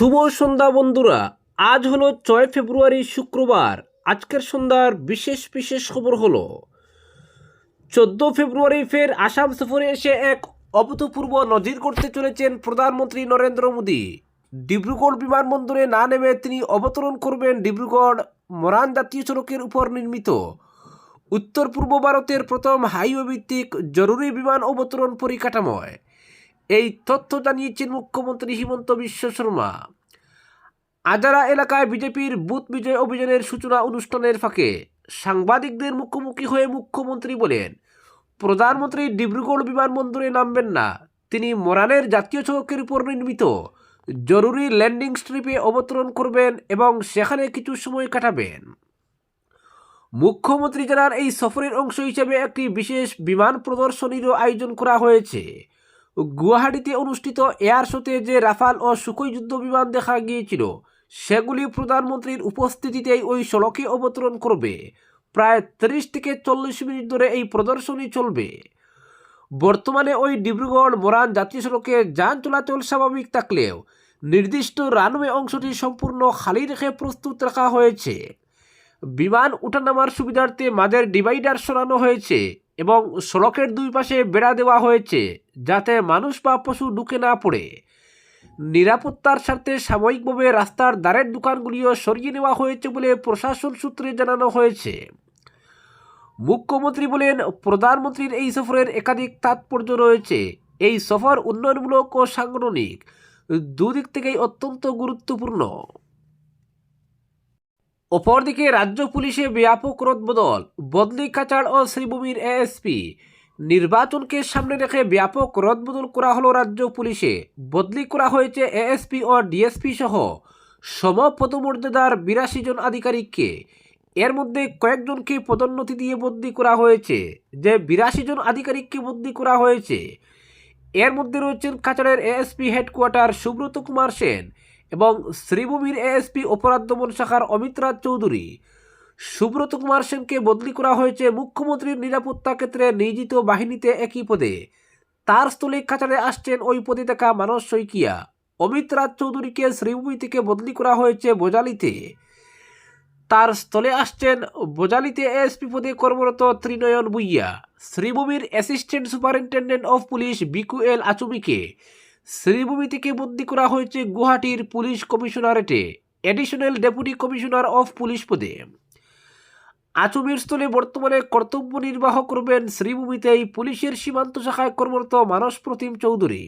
শুভ সন্ধ্যা বন্ধুরা। আজ হলো ছয় ফেব্রুয়ারি, শুক্রবার। আজকের সন্ধ্যার বিশেষ বিশেষ খবর হলো, চোদ্দ ফেব্রুয়ারি ফের আসাম সফরে এসে এক অভূতপূর্ব নজির করতে চলেছেন প্রধানমন্ত্রী নরেন্দ্র মোদী। ডিব্রুগড় বিমানবন্দরে না নেমে তিনি অবতরণ করবেন ডিব্রুগড় মরান জাতীয় সড়কের উপর নির্মিত। উত্তর পূর্ব ভারতের প্রথম হাইওয়ে ভিত্তিক জরুরি বিমান অবতরণ পরিকাঠামোয়। এই তথ্য জানিয়েছেন মুখ্যমন্ত্রী হিমন্ত বিশ্ব শর্মা। আজারা এলাকায় বিজেপির বুথ বিজয় অভিযানের সূচনা অনুষ্ঠানের ফাঁকে সাংবাদিকদের মুখোমুখি হয়ে মুখ্যমন্ত্রী বলেন, প্রধানমন্ত্রী ডিব্রুগড় বিমানবন্দরে নামবেন না। তিনি মোরানের জাতীয় সড়কের উপর নির্মিত। জরুরি ল্যান্ডিং স্ট্রিপে অবতরণ করবেন এবং সেখানে কিছু সময় কাটাবেন। মুখ্যমন্ত্রী জানান, এই সফরের অংশ হিসেবে একটি বিশেষ বিমান প্রদর্শনীরও আয়োজন করা হয়েছে। গুয়াহাটিতে অনুষ্ঠিত এয়ার শোতে যে রাফাল ও সুখই যুদ্ধ বিমান দেখা গিয়েছিল, সেগুলি প্রধানমন্ত্রীর উপস্থিতিতেই ওই সড়কে অবতরণ করবে। প্রায় ত্রিশ থেকে চল্লিশ মিনিট ধরে এই প্রদর্শনী চলবে। বর্তমানে ওই ডিব্রুগড় মোরান জাতীয় সড়কে যান চলাচল স্বাভাবিক থাকলেও নির্দিষ্ট রানওয়ে অংশটি সম্পূর্ণ খালি রেখে প্রস্তুত রাখা হয়েছে। বিমান উঠানামার সুবিধার্থে মাঝের ডিভাইডার সরানো হয়েছে। এবং সড়কের দুই পাশে বেড়া দেওয়া হয়েছে, যাতে মানুষ বা পশু ঢুকে না পড়ে। নিরাপত্তার স্বার্থে সাময়িকভাবে রাস্তার দ্বারের দোকানগুলিও সরিয়ে নেওয়া হয়েছে বলে প্রশাসন সূত্রে জানানো হয়েছে। মুখ্যমন্ত্রী বলেন, প্রধানমন্ত্রীর এই সফরের একাধিক তাৎপর্য রয়েছে। এই সফর উন্নয়নমূলক ও সাংগঠনিক, দুদিক থেকেই অত্যন্ত গুরুত্বপূর্ণ। অপরদিকে রাজ্য পুলিশে ব্যাপক রদবদল, বদলি কাচাড় ও শ্রীভূমির এএসপি। নির্বাচনকে সামনে রেখে ব্যাপক রদবদল করা হলো রাজ্য পুলিশে। বদলি করা হয়েছে এএসপি ও ডিএসপি সহ সম পদমর্যাদার বিরাশি জন আধিকারিককে। এর মধ্যে কয়েকজনকে পদোন্নতি দিয়ে বদলি করা হয়েছে, যে বিরাশি জন আধিকারিককে বদলি করা হয়েছে। এর মধ্যে রয়েছেন কাচারের এএসপি হেডকোয়ার্টার সুব্রত কুমার সেন এবং শ্রীভূমির এএসপি অপরাধ দমন শাখার অমিত রাজ চৌধুরী। সুব্রত কুমার সেনকে বদলি করা হয়েছে মুখ্যমন্ত্রীর নিরাপত্তা ক্ষেত্রে নিয়োজিত বাহিনীতে একই পদে। তার স্থলে কাছাড়ে আসছেন ওই পদে থাকা মানস শইকিয়া। অমিত রাজ চৌধুরীকে শ্রীভূমি থেকে বদলি করা হয়েছে বোজালিতে তার স্থলে আসছেন বোজালিতে এএসপি পদে কর্মরত Trinayan Bhuyan শ্রীভূমির assistant superintendent of police Biku L আচুমিকে Sreebhumi থেকে বদলি করা হয়েছে গুয়াহাটির police কমিশনারেটে additional deputy commissioner of police পদে। আচুমির স্থলে বর্তমানে কর্তব্য নির্বাহ করবেন শ্রীভূমিতেই পুলিশের সীমান্ত শাখায় কর্মরত মানস প্রতিম চৌধুরী।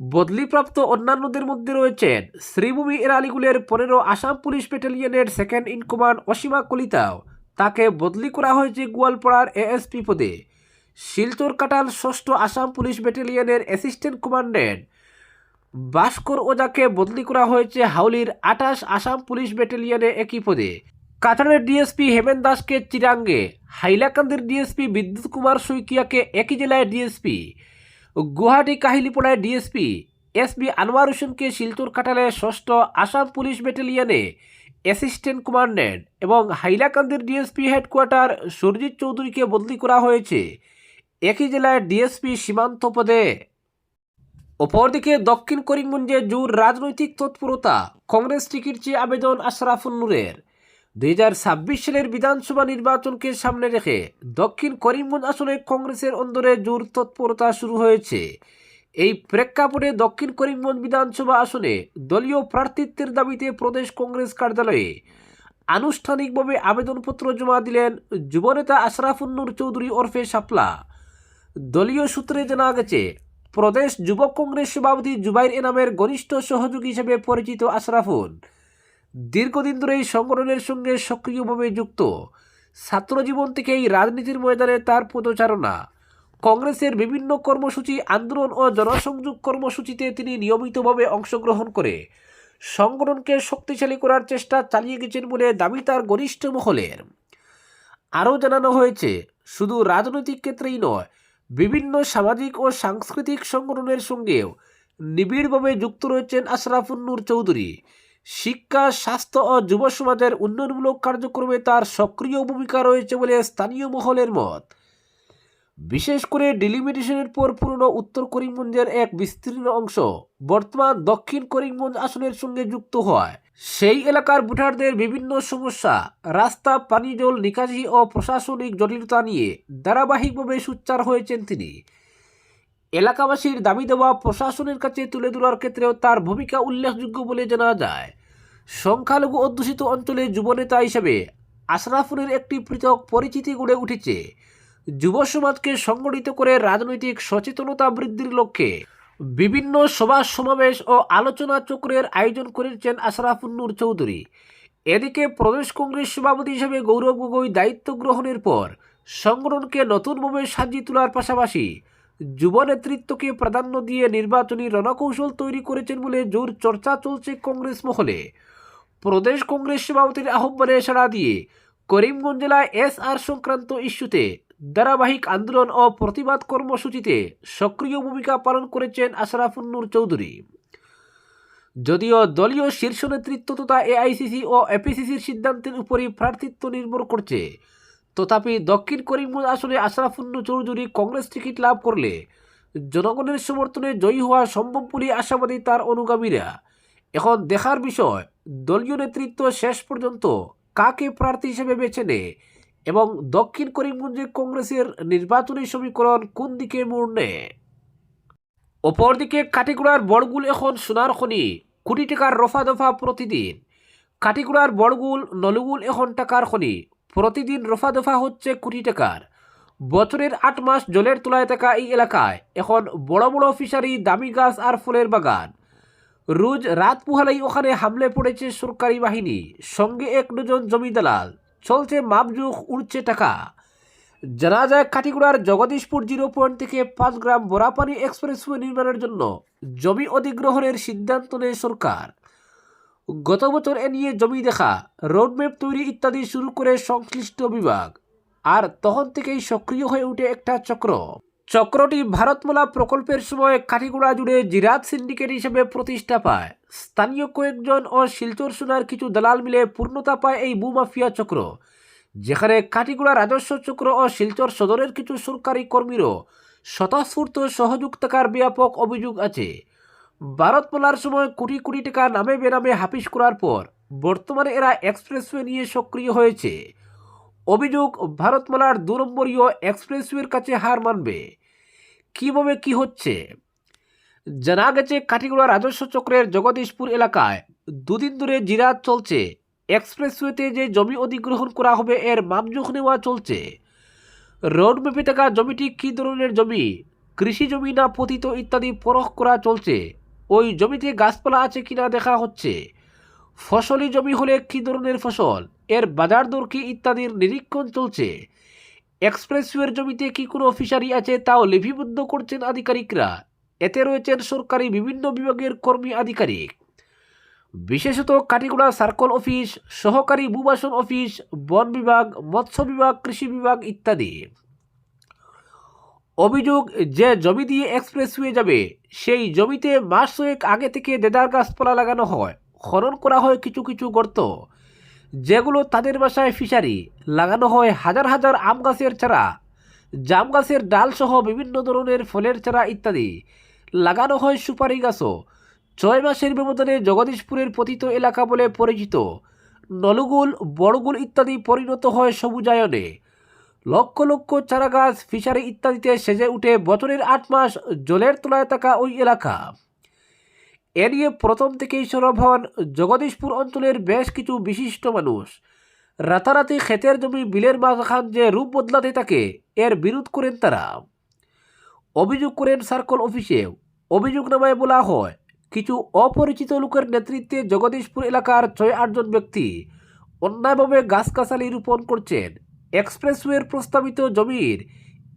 বদলিপ্রাপ্ত অন্যান্যদের মধ্যে রয়েছেন শ্রীভূমি এরালিগুলের পনেরো আসাম পুলিশ ব্যাটালিয়নের সেকেন্ড ইন কমান্ড অসীমা কলিতাও। তাকে বদলি করা হয়েছে গোয়ালপাড়ার এএসপি পদে। শিলচর কাটাল ষষ্ঠ আসাম পুলিশ ব্যাটালিয়নের অ্যাসিস্ট্যান্ট কমান্ডেন্ট। ভাস্কর ওজাকে বদলি করা হয়েছে হাউলির আঠাশ আসাম পুলিশ ব্যাটালিয়নে একই পদে। কাতারের ডিএসপি হেমেন দাসকে চিরাঙ্গে, হাইলাকান্দির ডিএসপি বিদ্যুৎ কুমার শইকিয়াকে একই জেলায় ডিএসপি। গুয়াহাটি কাহিলিপড়ায় ডিএসপি এসবি আনোয়ার হোসেনকে শিলচর কাটালে ষষ্ঠ আসাম পুলিশ ব্যাটালিয়নে অ্যাসিস্ট্যান্ট কমান্ডেন্ট এবং হাইলাকান্দির ডিএসপি হেডকোয়ার্টার সুরজিৎ চৌধুরীকে বদলি করা হয়েছে। একই জেলায় ডিএসপি সীমান্ত পদে। অপরদিকে দক্ষিণ করিমগঞ্জে জোর রাজনৈতিক তৎপরতা, কংগ্রেস টিকিট চেয়ে আবেদন আশরাফুল নূরের। দুই সালের বিধানসভা নির্বাচনকে সামনে রেখে দক্ষিণ করিমগঞ্জ আসনে কংগ্রেসের অন্দরে জোর তৎপরতা শুরু হয়েছে। এই প্রেক্ষাপটে দক্ষিণ করিমগঞ্জ বিধানসভা আসনে দলীয় প্রার্থিত্বের দাবিতে প্রদেশ কংগ্রেস কার্যালয়ে আনুষ্ঠানিকভাবে আবেদনপত্র জমা দিলেন যুবনেতা আশরাফুন্নুর চৌধুরী ওরফে শাপলা। দলীয় সূত্রে জানা গেছে, প্রদেশ যুব কংগ্রেস সভাপতি জুবাইর এনামের ঘনিষ্ঠ সহযোগী হিসেবে পরিচিত আশরাফুন দীর্ঘদিন ধরে এই সংগঠনের সঙ্গে সক্রিয়ভাবে যুক্ত। ছাত্রজীবন থেকেই রাজনীতির ময়দানে তার পদচারণা। কংগ্রেসের বিভিন্ন কর্মসূচি, আন্দোলন ও জনসংযোগ কর্মসূচিতে তিনি নিয়মিতভাবে অংশগ্রহণ করে। সংগঠনকে শক্তিশালী করার চেষ্টা চালিয়ে গেছেন বলে দাবি তার ঘনিষ্ঠ মহলের। আরও জানানো হয়েছে, শুধু রাজনৈতিক ক্ষেত্রেই নয় বিভিন্ন সামাজিক ও সাংস্কৃতিক সংগঠনের সঙ্গেও নিবিড়ভাবে যুক্ত রয়েছেন আশরাফুন্নুর চৌধুরী। শিক্ষা, স্বাস্থ্য ও যুব সমাজের উন্নয়নমূলক কার্যক্রমে তার সক্রিয় ভূমিকা রয়েছে বলে স্থানীয় মহলের মত। বিশেষ করে ডিলিমিটেশনের পর পুরনো উত্তর করিমগঞ্জের এক বিস্তীর্ণ অংশ বর্তমান দক্ষিণ করিমগঞ্জ আসনের সঙ্গে যুক্ত হয়। সেই এলাকার ভোটারদের বিভিন্ন সমস্যা, রাস্তা, পানি, জল নিকাশি ও প্রশাসনিক জটিলতা নিয়ে ধারাবাহিকভাবে সোচ্চার হয়েছেন তিনি। এলাকাবাসীর দাবি দেওয়া প্রশাসনের কাছে তুলে ধরার ক্ষেত্রেও তার ভূমিকা উল্লেখযোগ্য বলে জানা যায়। সংখ্যালঘু অধ্যুষিত অঞ্চলে যুবনেতা হিসেবে আশরাফুলের একটি পৃথক পরিচিতি গড়ে উঠেছে। যুব সমাজকে সংগঠিত করে রাজনৈতিক সচেতনতা বৃদ্ধির লক্ষ্যে বিভিন্ন সভা সমাবেশ ও আলোচনা চক্রের আয়োজন করেছেন আশরাফুন্নুর চৌধুরী। এদিকে প্রদেশ কংগ্রেস সভাপতি হিসেবে গৌরব গগৈ দায়িত্ব গ্রহণের পর সংগঠনকে নতুনভাবে সাজিয়ে তোলার পাশাপাশি যুব নেতৃত্বকে প্রাধান্য দিয়ে নির্বাচনী রণকৌশল তৈরি করেছেন বলে জোর চর্চা চলছে কংগ্রেস মহলে। প্রদেশ কংগ্রেস সভাপতির আহ্বানে সাড়া দিয়ে করিমগঞ্জ জেলায় এস আর সংক্রান্ত ইস্যুতে ধারাবাহিক আন্দোলন ও প্রতিবাদ কর্মসূচিতে সক্রিয় ভূমিকা পালন করেছেন আশরাফুন্নুর চৌধুরী। যদিও দলীয় শীর্ষ নেতৃত্ব তথা এআইসিসি ও এপিসিসির সিদ্ধান্তের উপরই প্রার্থিত্ব নির্ভর করছে, তথাপি দক্ষিণ করিমগঞ্জ আসনে আশরাফুন্নু চৌধুরী কংগ্রেস টিকিট লাভ করলে জনগণের সমর্থনে জয়ী হওয়া সম্ভব বলে আশাবাদী তার অনুগামীরা। এখন দেখার বিষয়, দলীয় নেতৃত্ব শেষ পর্যন্ত কাকে প্রার্থী হিসেবে বেছে নেয় এবং দক্ষিণ করিমগঞ্জে কংগ্রেসের নির্বাচনী সমীকরণ কোন দিকে মোড় অপরদিকে কাটিগুড়ার বড়গুল এখন সোনার খনি, কোটি টাকার রফা দফা প্রতিদিন। কাটিগুড়ার বড়গুল, নলুগুল এখন টাকার খনি, প্রতিদিন রফা দফা হচ্ছে কোটি টাকার। বছরের আট মাস জলের তোলায় থাকা এই এলাকায় এখন বড় বড় ফিশারি, দামি গাছ আর ফুলের বাগান। রোজ রাত পুহালেই ওখানে হামলে পড়েছে সরকারি বাহিনী, সঙ্গে এক দুজন জমি দালাল। চলছে মাপজুখ, উড়ছে টাকা। জানা যায় কাটিগুড়ার জগদীশপুর জিরো পয়েন্ট থেকে পাঁচ গ্রাম বরাপানি এক্সপ্রেসওয়ে নির্মাণের জন্য জমি অধিগ্রহণের সিদ্ধান্ত নেয় সরকার। গত বছর এ নিয়ে জমি দেখা রোডম্যাপ তৈরি ইত্যাদি শুরু করে সংশ্লিষ্ট বিভাগ, আর তখন থেকেই সক্রিয় হয়ে উঠে একটা চক্র। চক্রটি ভারতমালা প্রকল্পের সময় কাঠিগুড়া জুড়ে জিরাত সিন্ডিকেট হিসেবে প্রতিষ্ঠা পায়। স্থানীয় কয়েকজন ও শিলচর সোনার কিছু দালাল মিলে পূর্ণতা পায় এই বুমাফিয়া চক্র, যেখানে কাটিগুড়া রাজস্ব চক্র ও শিলচর সদরের কিছু সরকারি কর্মীরও স্বতঃস্ফূর্ত সহযোগ থাকার ব্যাপক অভিযোগ আছে। ভারতমালার সময় কোটি কোটি টাকা নামে বেনামে হাফিস করার পর বর্তমানে এরা এক্সপ্রেসওয়ে নিয়ে সক্রিয় হয়েছে। অভিযোগ, ভারতমালার দু নম্বরীয় এক্সপ্রেসওয়ের কাছে হার মানবে। কীভাবে কি হচ্ছে? জানা গেছে কাটিগুড়া রাজস্ব চক্রের জগদীশপুর এলাকায় দুদিন ধরে জিরাত চলছে। এক্সপ্রেসওয়েতে যে জমি অধিগ্রহণ করা হবে, এর মাপজোখ নেওয়া চলছে। রোড ম্যাপে থাকা জমিটি কী ধরনের জমি? কৃষি জমি না পতিত ইত্যাদি পরখ করা চলছে। ওই জমিতে গাছপালা আছে কিনা দেখা হচ্ছে। ফসলি জমি হলে কী ধরনের ফসল? এর বাজার দর কি ইত্যাদির নিরীক্ষণ চলছে? এক্সপ্রেসওয়ের জমিতে কি কোনো ফিশারি আছে তাও লিপিবদ্ধ করছেন আধিকারিকরা? এতে রয়েছেন সরকারি বিভিন্ন বিভাগের কর্মী আধিকারিক। বিশেষত কাটিগুড়া সার্কল অফিস, সহকারী ভূবাসন অফিস, বন বিভাগ, মৎস্য বিভাগ, কৃষি বিভাগ ইত্যাদি। অভিযোগ, যে জমি দিয়ে এক্সপ্রেসওয়ে যাবে, সেই জমিতে মাস ছয়েক আগে থেকে দেদার গাছপালা লাগানো হয়। খনন করা হয় কিছু কিছু গর্ত। যেগুলো তাদের বাসায় ফিশারি লাগানো হয় হাজার হাজার আম গাছের চারা, জাম গাছের ডাল সহ বিভিন্ন ধরনের ফলের চারা ইত্যাদি। লাগানো হয় সুপারি গাছও। ছয় মাসের ব্যবধানে জগদীশপুরের পতিত এলাকা বলে পরিচিত। নলগুল, বড়গুল ইত্যাদি পরিণত হয় সবুজায়নে। লক্ষ লক্ষ চারা গাছ ফিশারি ইত্যাদিতে সেজে উঠে বছরের আট মাস জলের তলায় থাকা ওই এলাকা। এ নিয়ে প্রথম থেকেই সরব হন জগদীশপুর অঞ্চলের বেশ কিছু বিশিষ্ট মানুষ। রাতারাতি ক্ষেতের জমি বিলের মাঝখান যে রূপ বদলাতে থাকে, এর বিরোধ করেন তারা। অভিযোগ করেন সার্কল অফিসে। অভিযোগনামায় বলা হয়, কিছু অপরিচিত লোকের নেতৃত্বে জগদীশপুর এলাকার ছয় আটজন ব্যক্তি অন্যায়ভাবে গাছগাছালি রোপণ করছেন। এক্সপ্রেসওয়ের প্রস্তাবিত জমির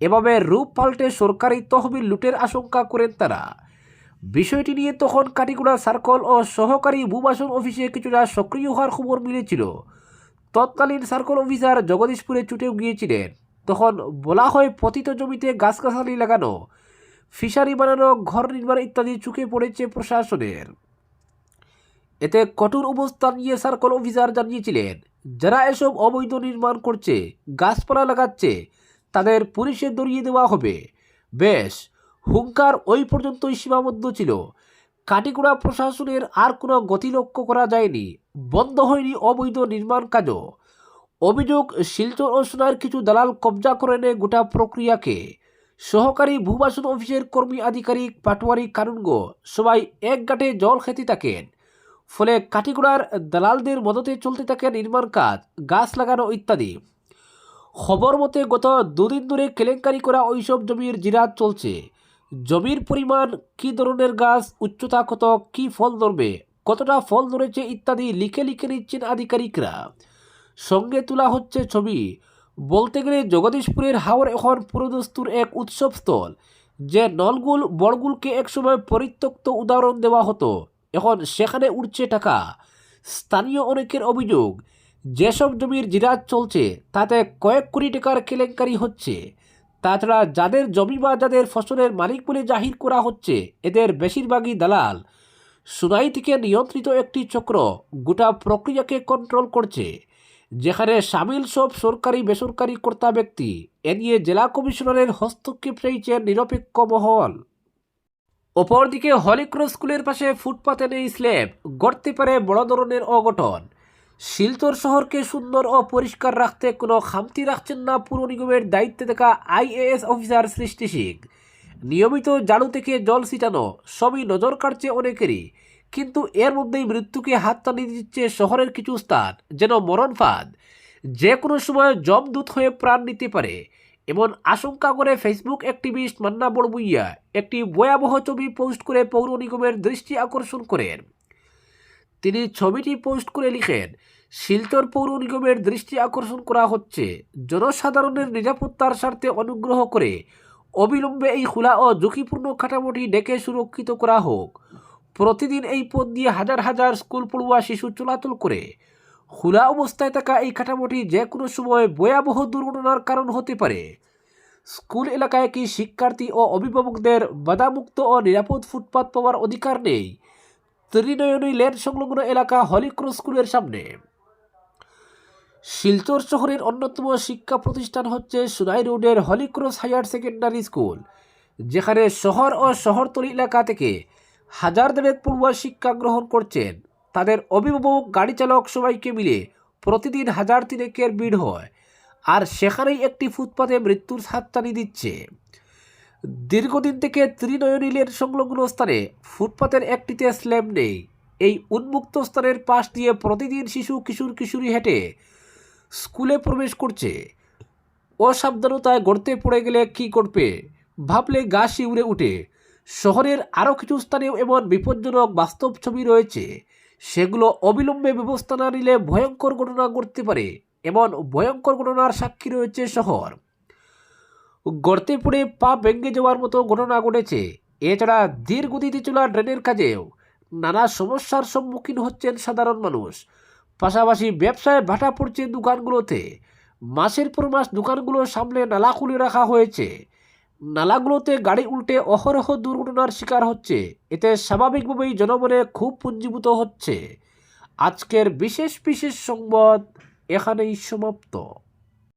এভাবে রূপ পাল্টে সরকারি তহবিল লুটের আশঙ্কা করেন তারা। বিষয়টি নিয়ে তখন কাটিগুড়া সার্কল ও সহকারী ভূবাসন অফিসে কিছুটা সক্রিয় হওয়ার খবর মিলেছিল। তৎকালীন সার্কল অফিসার জগদীশপুরে ছুটেও গিয়েছিলেন। তখন বলা হয়, পতিত জমিতে গাছগাছালি লাগানো, ফিশারি বানানো, ঘর নির্মাণ ইত্যাদি চুকে পড়েছে প্রশাসনের। এতে কঠোর অবস্থান নিয়ে সার্কল অফিসার জানিয়েছিলেন, যারা এসব অবৈধ নির্মাণ করছে, গাছপালা লাগাচ্ছে, তাদের পুলিশে দড়িয়ে দেওয়া হবে। বেশ হুঙ্কার ওই পর্যন্তই সীমাবদ্ধ ছিল। কাটিকুড়া প্রশাসনের আর কোনো গতি লক্ষ্য করা যায়নি। বন্ধ হয়নি অবৈধ নির্মাণ কাজও। অভিযোগ, শিলচর ও সোনার কিছু দালাল কবজা করে নেয় গোটা প্রক্রিয়াকে। সহকারী ভূবাসন অফিসের কর্মী আধিকারিক পাটোয়ারি কানুনগো সবাই এক জল খেতে থাকেন। ফলে কাটিগুড়ার দালালদের মদতে চলতে থাকে নির্মাণ কাজ, গাছ লাগানো ইত্যাদি। খবর মতে গত দুদিন ধরে কেলেঙ্কারি করা ওইসব জমির জিরাত চলছে। জমির পরিমাণ কী ধরনের গাছ, উচ্চতা কত, কী ফল ধরবে, কতটা ফল ধরেছে ইত্যাদি লিখে লিখে নিচ্ছেন আধিকারিকরা। সঙ্গে তোলা হচ্ছে ছবি। বলতে গেলে জগদীশপুরের হাওর এখন পুরোদস্তুর এক উৎসবস্থল যে নলগুল বড়গুলকে একসময় পরিত্যক্ত উদাহরণ দেওয়া হতো। এখন সেখানে উঠছে টাকা। স্থানীয় অনেকের অভিযোগ, যেসব জমির জিরাজ চলছে, তাতে কয়েক কোটি টাকার কেলেঙ্কারি হচ্ছে। তাছাড়া যাদের জমি বা যাদের ফসলের মালিক বলে জাহির করা হচ্ছে, এদের বেশিরভাগই দালাল। সুনাই থেকে নিয়ন্ত্রিত একটি চক্র গোটা প্রক্রিয়াকে কন্ট্রোল করছে, যেখানে সামিল সব সরকারি বেসরকারি কর্তা ব্যক্তি, এ নিয়ে জেলা কমিশনারের হস্তক্ষেপ চাইছেন নিরপেক্ষ মহল। অপরদিকে হলিক্রস স্কুলের পাশে ফুটপাতে নেই স্ল্যাব, গড়তে পারে বড় ধরনের অঘটন। শিলচর শহরকে সুন্দর ও পরিষ্কার রাখতে কোনো খামতি রাখছেন না পুর নিগমের দায়িত্বে থাকা আইএএস অফিসার সৃষ্টি সিং। নিয়মিত জালু থেকে জল ছিটানো সবই নজর কাটছে অনেকেরই। কিন্তু এর মধ্যেই মৃত্যুকে হাত হাততালি দিচ্ছে শহরের কিছু স্থান, যেন মরণ ফাঁদ। যে কোনো সময় জমদূত হয়ে প্রাণ নিতে পারে। এমন আশঙ্কা করে ফেসবুক অ্যাক্টিভিস্ট মান্না বড়বুইয়া একটি ভয়াবহ ছবি পোস্ট করে পৌর নিগমের দৃষ্টি আকর্ষণ করেন। তিনি ছবিটি পোস্ট করে লিখেন, শিলচর পৌর নিগমের দৃষ্টি আকর্ষণ করা হচ্ছে, জনসাধারণের নিরাপত্তার স্বার্থে অনুগ্রহ করে অবিলম্বে এই খোলা ও ঝুঁকিপূর্ণ কাঠামোটি ডেকে সুরক্ষিত করা হোক। প্রতিদিন এই পথ দিয়ে হাজার হাজার স্কুল পড়ুয়া শিশু চলাচল করে। খোলা অবস্থায় থাকা এই কাঠামোটি যে কোনো সময় ভয়াবহ দুর্ঘটনার কারণ হতে পারে। স্কুল এলাকায় কি শিক্ষার্থী ও অভিভাবকদের বাধামুক্ত ও নিরাপদ ফুটপাত পাওয়ার অধিকার নেই? ত্রিনয়নী লেন সংলগ্ন এলাকা হলিক্রস স্কুলের সামনে। শিলচর শহরের অন্যতম শিক্ষা প্রতিষ্ঠান হচ্ছে সুনাই রোডের হলিক্রস হায়ার সেকেন্ডারি স্কুল, যেখানে শহর ও শহরতলি এলাকা থেকে হাজার দেড়েক পড়ুয়া শিক্ষা গ্রহণ করছেন। তাদের অভিভাবক, গাড়ি চালক সবাইকে মিলে প্রতিদিন হাজার তিনেকের ভিড় হয়, আর সেখানেই একটি ফুটপাতে মৃত্যুর হাততালি দিচ্ছে। দীর্ঘদিন থেকে ত্রিনয়নী লেন সংলগ্ন স্থানে ফুটপাতের একটিতে স্ল্যাব নেই। এই উন্মুক্ত স্থানের পাশ দিয়ে প্রতিদিন শিশু কিশোর কিশোরী হেঁটে স্কুলে প্রবেশ করছে। অসাবধানতায় গড়তে পড়ে গেলে কী করবে? ভাবলে গা শিউরে উঠে। শহরের আরও কিছু স্থানেও এমন বিপজ্জনক বাস্তব ছবি রয়েছে। সেগুলো অবিলম্বে ব্যবস্থা না নিলে ভয়ঙ্কর ঘটনা ঘটতে পারে। এমন ভয়ঙ্কর ঘটনার সাক্ষী রয়েছে শহর। গর্তে পড়ে পা ভেঙে যাওয়ার মতো ঘটনা ঘটেছে। এছাড়া ধীর গতিতে চলা ড্রেনের কাজেও নানা সমস্যার সম্মুখীন হচ্ছেন সাধারণ মানুষ। পাশাপাশি ব্যবসায় ভাটা পড়ছে দোকানগুলোতে। মাসের পর মাস দোকানগুলো সামনে নালা খুলে রাখা হয়েছে। নালাগুলোতে গাড়ি উল্টে অহরহ দুর্ঘটনার শিকার হচ্ছে। এতে স্বাভাবিকভাবেই জনমনে খুব পুঞ্জীভূত হচ্ছে। আজকের বিশেষ বিশেষ সংবাদ এখানেই সমাপ্ত।